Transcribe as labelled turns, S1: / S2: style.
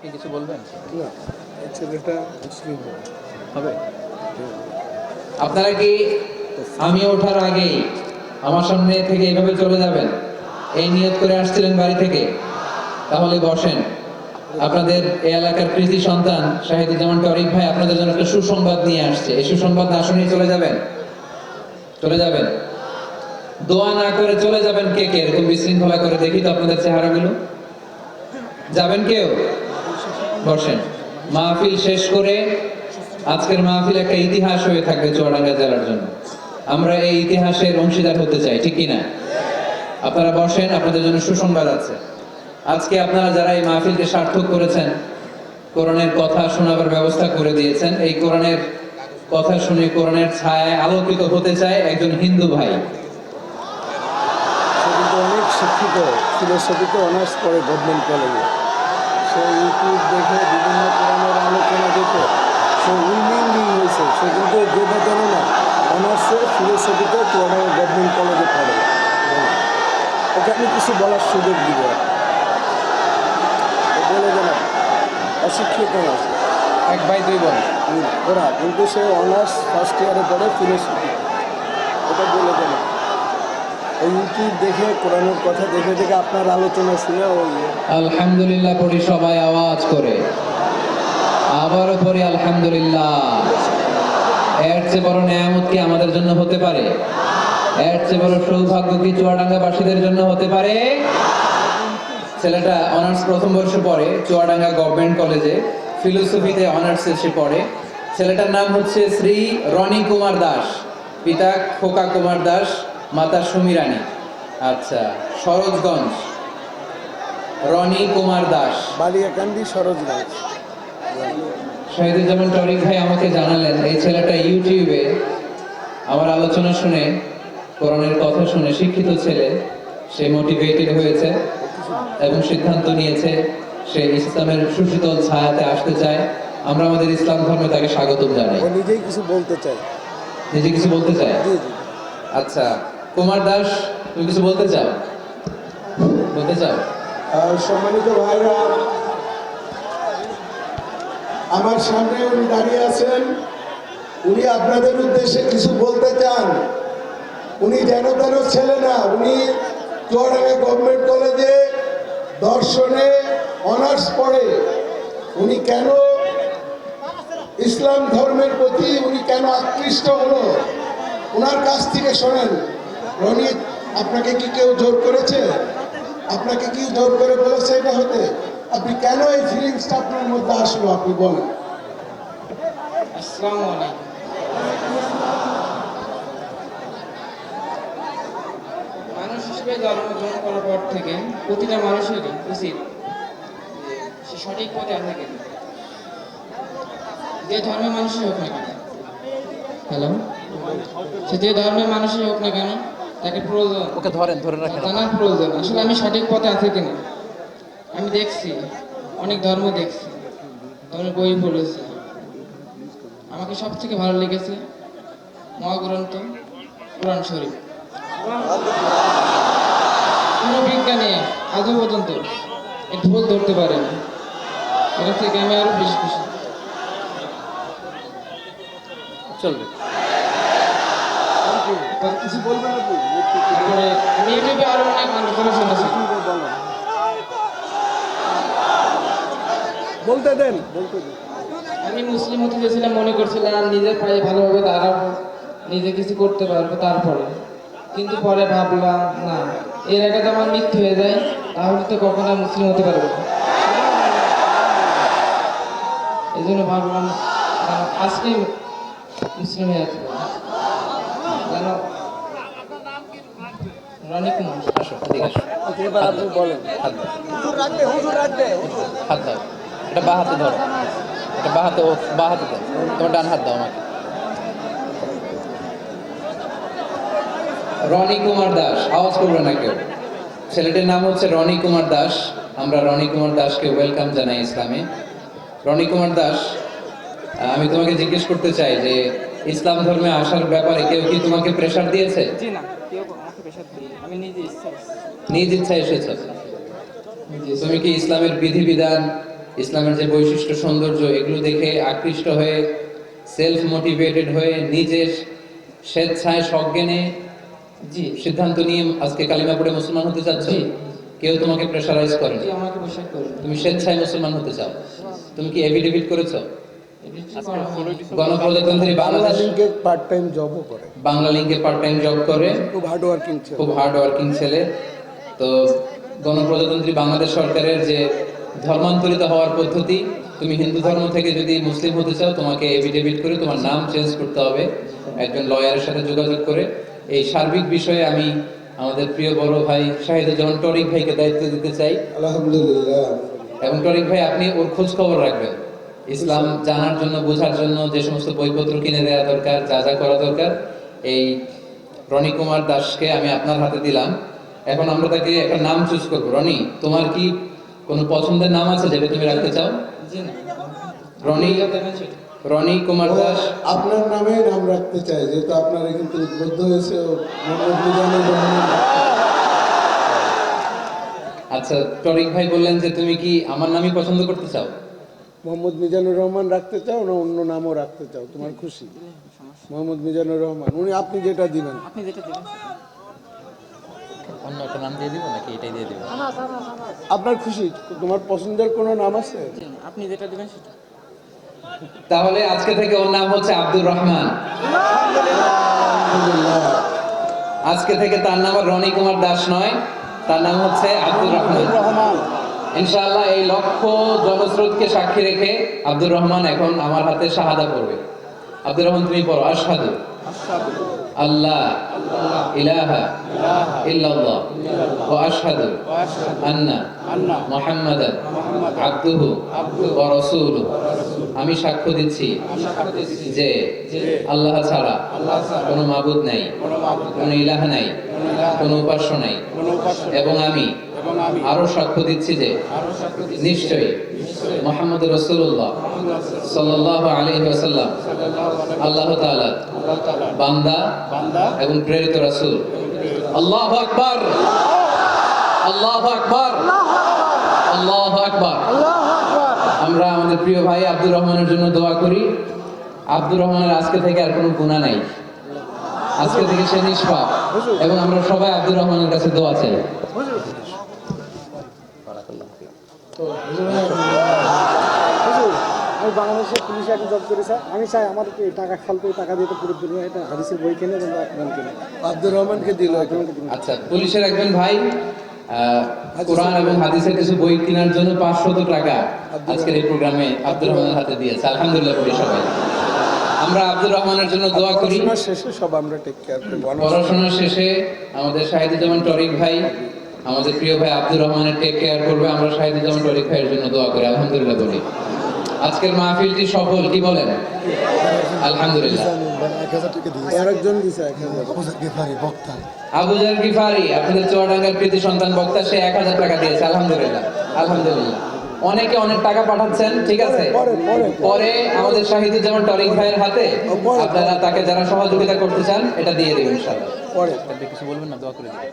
S1: কি কিছু বলবেন?
S2: না ছেলেটা মুসলিম হবে।
S3: আপনারা কি আমি ওঠার আগেই আমার সামনে থেকে এভাবে চলে যাবেন? এই নিয়ত করে আসছিলেন বাড়ি থেকে। তাহলে বসেন। আপনাদের এই এলাকার কৃষি সন্তান শাহিদুজ্জামান টরিক ভাই আপনাদের জন্য একটা সুসংবাদ নিয়ে আসছে। এই সুসংবাদ না শুনেই চলে যাবেন? চলে যাবেন? দোয়া না করে চলে যাবেন কে কে? এরকম বিশৃঙ্খলা করে দেখি তো আপনাদের চেহারাগুলো। যাবেন কেউ? বসেন। মাহফিল শেষ করে আজকের মাহফিল একটা ইতিহাস হয়ে থাকবে চুয়াডাঙ্গা জেলার জন্য। আমরা এই ইতিহাসের অংশীদার হতে চাই, ঠিক কি না আপনারা বসেন, আপনাদের জন্য সুসংবাদ আছে। আজকে আপনারা যারা এই মাহফিলকে সার্থক করেছেন, কোরআনের কথা শোনাবার ব্যবস্থা করে দিয়েছেন, এই কোরআনের কথা শুনে কোরআনের ছায়ায় আলোকিত হতে চায় একজন হিন্দু ভাই।
S2: অনেক শিক্ষিত ফিলোসফিতে অনার্স করে গভর্নমেন্ট কলেজে সে ইউটিউব দেখে বিভিন্ন কোরআনের আলোচনা দেখে সে উইলিংলি হয়েছে সে কিন্তু যেটা জানে না অনার্সে ফিলোসফিতে চুয়াডাঙ্গা গভর্নমেন্ট কলেজে পড়ে। ওকে আমি কিছু বলার সুযোগ দিব। বলে দেন অশিক্ষিত সে।
S1: এক ভাই দুই বোন।
S2: ওরা কিন্তু সে অনার্স ফার্স্ট ইয়ারে পড়ে ফিলোসফি ওটা বলে ওই ইউটিউব দেখে, কোরআনের কথা দেখে আপনার আলোচনা শুনে
S3: আলহামদুলিল্লাহ পড়ি সবাই আওয়াজ করে। আবারও পড়ি আলহামদুলিল্লাহ। এর চেয়ে বড় নেয়ামত কি আমাদের জন্য হতে পারে? এর চেয়ে বড় সৌভাগ্য কি চুয়াডাঙ্গাবাসীদের জন্য হতে পারে? ছেলেটা অনার্স প্রথম বর্ষে পড়ে, চুয়াডাঙ্গা গভর্নমেন্ট কলেজে। ফিলোসফিতে অনার্স এসে পড়ে। ছেলেটার নাম হচ্ছে শ্রী রনি কুমার দাস। পিতা খোকা কুমার দাস। মাতা সুমিরানী। আচ্ছা সরোজগঞ্জ। রনি কুমার দাস।
S2: বালিয়াকান্দি সরোজগঞ্জ।
S3: শহীদুজ্জামান টরিক ভাই আমাকে জানালেন এই ছেলেটা ইউটিউবে আমার আলোচনা শুনে কোরআনের কথা শুনে শিক্ষিত ছেলে সে মোটিভেটেড হয়েছে এবং সিদ্ধান্ত নিয়েছে সে ইসলামের সুশীতল ছায়াতে আসতে চায়। আমরা আমাদের ইসলাম ধর্মে তাকে স্বাগত জানাই।
S2: নিজেই কিছু বলতে চাই
S3: নিজে কিছু বলতে
S2: জি।
S3: আচ্ছা কুমার দাস, তুমি কিছু বলতে চাও? বলতে চাও?
S4: সম্মানিত ভাইরা, আমার সামনে উনি দাঁড়িয়ে আছেন। উনি আপনাদের উদ্দেশ্যে কিছু বলতে চান। উনি যেন তেন ছেলে না, উনি চুয়াডাঙ্গা গভর্নমেন্ট কলেজে দর্শনে অনার্স পড়ে। উনি কেন ইসলাম ধর্মের প্রতি উনি কেন আকৃষ্ট হলো? ওনার কাছ থেকে শোনেন। রনি, আপনাকে কি কেউ জোর করেছে? আপনাকে কি জোর করে বলেছে এটা হতে আপনি কেন এই ফিলিংসটা আপনার মধ্যে আসলো, আপনি বলেন।
S5: আসসালামু আলাইকুম। মানুষ হিসেবে জন্মগ্রহণ করার পর থেকে প্রতিটা মানুষেরই উচিত সে সঠিক পথে আছে যে ধর্মের মানুষই হোক না কেন। হ্যালো সে যে ধর্মের মানুষই হোক না কেন তাকে প্রয়োজন।
S1: ওকে ধরেন ধরে রাখেন।
S5: জানার প্রয়োজন। আসলে আমি সঠিক পথে আছি কিনা? আমি দেখছি অনেক ধর্ম দেখছি ধর্মের বই পড়েছি। আমাকে সব থেকে ভালো লেগেছে মহাগ্রন্থ কোরআন শরীফ। কোনো বিজ্ঞানী আজও পর্যন্ত এর ভুল ধরতে পারেনি। এটা থেকে আমি আরও বেশি খুশি।
S1: চলবে।
S2: কিছু বলবেন আপনি
S5: তারপরে আমি ইউটিউবে আরও অনেক আলোচনা শুনেছি
S2: বলতে দেন বলতে দেন।
S5: আমি মুসলিম হতে চেয়েছিলাম মনে করছিলাম নিজের পায়ে ভালোভাবে দাঁড়াবো নিজে কিছু করতে পারব তারপরে। কিন্তু পরে ভাবলাম না এর আগে তো আমার মৃত্যু হয়ে যায় তাহলে তো কখনো আর মুসলিম হতে পারব না। এই জন্য ভাবলাম আজকে মুসলিম হয়ে যেতে রনি কুমার
S1: আসো এদিকে আসো।
S2: এবার আপনি বলেন।
S1: হাত দাও এটা বা হাতে ধরো। এটা বা হাতে বা হাতে দাও তোমার ডান হাত দাও আমাকে।
S3: রনি কুমার দাস আওয়াজ করবে না কেউ। ছেলেটির নাম হচ্ছে রনি কুমার দাস। আমরা রনি কুমার দাসকে ওয়েলকাম জানাই ইসলামে। রনি কুমার দাস আমি তোমাকে জিজ্ঞেস করতে চাই যে ইসলাম ধর্মে আসার ব্যাপারে কেউ কি তোমাকে প্রেশার দিয়েছে?
S5: জি না কেউ আমাকে পেশা দিই আমি নিজে ইচ্ছা
S3: নিজ ইচ্ছায় এসেছ? তুমি কি ইসলামের বিধিবিধান ইসলামের যে বৈশিষ্ট্য সৌন্দর্য এগুলো দেখে আকৃষ্ট হয়ে সেলফ মোটিভেটেড হয়ে নিজের স্বেচ্ছায় সজ্ঞানে
S5: জি।
S3: সিদ্ধান্ত নিয়ে আজকে কালিমা পড়ে মুসলমান হতে চাচ্ছ? কেউ তোমাকে প্রেশারাইজ করুন? তুমি স্বেচ্ছায় মুসলমান হতে চাও? তুমি কি এভিডেভিট করেছ? গণপ্রজাতন্ত্রী বাংলাদেশ
S2: পার্ট টাইম জবও করে।
S3: বাংলা পার্ট টাইম জব করে।
S2: খুব হার্ড ওয়ার্কিং ছিল।
S3: খুব হার্ড ওয়ার্কিং ছেলে। তো গণপ্রজাতন্ত্রী বাংলাদেশ সরকারের যে ধর্মান্তরিত হওয়ার পদ্ধতি তুমি হিন্দু ধর্ম থেকে যদি মুসলিম হতে চাও তোমাকে এভিডেভিট করে তোমার নাম চেঞ্জ করতে হবে। একজন লয়ারের সাথে যোগাযোগ করে। এই সার্বিক বিষয়ে আমি আমাদের প্রিয় বড় ভাই শাহিদুজ্জামান টরিক ভাইকে দায়িত্ব দিতে চাই।
S4: আলহামদুলিল্লাহ।
S3: এবং টরিক ভাই আপনি ওর খোঁজ খবর রাখবেন। ইসলাম জানার জন্য বোঝার জন্য যে সমস্ত বইপত্র কিনে দেওয়া দরকার যা যা করা দরকার এই রনি কুমার দাসকে আমি আপনার হাতে দিলাম। এখন আমরা তাকে একটা নাম চুজ করব। রনি তোমার কি কোনো পছন্দের নাম আছে যেটা তুমি রাখতে চাও? রনি রনি কুমার দাস।
S4: আপনার নামে নাম রাখতে চাই যেহেতু আপনারা কিন্তু উদ্বুদ্ধ হয়েছে
S3: আচ্ছা টরিক ভাই বললেন যে তুমি কি আমার নামই পছন্দ করতে চাও?
S2: মোহাম্মদ মিজানুর রহমান রাখতে চাও না অন্য নামও রাখতে চাও? তোমার খুশি? মোহাম্মদ মিজানুর রহমান উনি আপনি যেটা দিবেন।
S5: আপনি যেটা দেবেন।
S1: অন্য একটা নাম দিয়ে দিব নাকি এটাই দিয়ে দিব?
S2: আপনার খুশি? তোমার পছন্দের কোনো নাম আছে?
S5: আপনি যেটা দেবেন সেটা।
S3: তাহলে আজকে থেকে ওর নাম হচ্ছে আব্দুর রহমান। আজকে থেকে তার নাম রনি কুমার দাস নয় তার নাম হচ্ছে আব্দুর রহমান।
S2: রহমান।
S3: ইনশাআল্লাহ এই লক্ষ জনস্রোতকে সাক্ষী রেখে আব্দুর রহমান এখন আমার হাতে শাহাদা করবে আব্দুর রহমান তুমি পড়ো। আশহাদু আল্লাহ ইলাহা ইল্লাল্লাহ ওয়া আশহাদু আন্না মুহাম্মাদান আবদুহু ওয়া রাসূলুহু। আমি সাক্ষ্য দিচ্ছি যে আল্লাহ ছাড়া কোনো মাবুদ নাই কোনো ইলাহ নাই। কোনো উপাস্য নাই। এবং আমি আরও সাক্ষ্য দিচ্ছি যে নিশ্চয়ই মোহাম্মদ রসুল্লাহ সাল্লাহ আলী ওয়াসাল্লাম আল্লাহ তাআলা বান্দা এবং প্রেরিত রাসূল আল্লাহ আকবার আল্লাহ আকবার আল্লাহ আকবার আমরা আমাদের প্রিয় ভাই আব্দুর রহমানের জন্য দোয়া করি। আব্দুর রহমানের আজকে থেকে আর কোনো গুণা নাই। আজকে থেকে সে নিষ্পাপ। এবং আমরা সবাই আব্দুর রহমানের কাছে দোয়া চাই।
S2: আমি বাংলাদেশের পুলিশে একটা জব করি স্যার আমি চাই আমার টাকা ফালতু টাকা দিয়ে তো পুরো দুনিয়া এটা হাদিসের বই কিনে এবং কোরআন কিনে
S4: আব্দুর রহমানকে দিল
S3: আচ্ছা পুলিশের একজন ভাই কোরআন এবং হাদিসের কিছু বই কেনার জন্য পাঁচশত টাকা আজকের এই প্রোগ্রামে আব্দুর রহমানের হাতে দিয়েছে। আলহামদুলিল্লাহ করি সবাই। আমরা আব্দুর রহমানের জন্য দোয়া করি।
S2: শেষে সব আমরা টেক কেয়ার
S3: পড়াশোনা শেষে আমাদের শাহিদুজ্জামান টরিক ভাই আমাদের প্রিয় ভাই আব্দুর রহমানের টেক কেয়ার করবে। আমরা শাহিদুজ্জামান টরিক ভাইয়ের জন্য দোয়া করি। আলহামদুলিল্লাহ বলি। আজকের মাহফিলটি সফল কি বলেন? আলহামদুলিল্লাহ। গিফারি আপনাদের চুয়াডাঙ্গার কৃতি সন্তান বক্তা সে এক হাজার টাকা দিয়েছে। আলহামদুলিল্লাহ আলহামদুলিল্লাহ। অনেকে অনেক টাকা পাঠাচ্ছেন ঠিক আছে? পরে, আমাদের শাহিদুজ্জামান টরিক ভাইয়ের হাতে আপনারা তাকে যারা সহযোগিতা করতে চান এটা দিয়ে দেবেন ইনশাআল্লাহ।
S2: পরে।
S1: কিছু বলবেন না দোয়া করে দিবেন।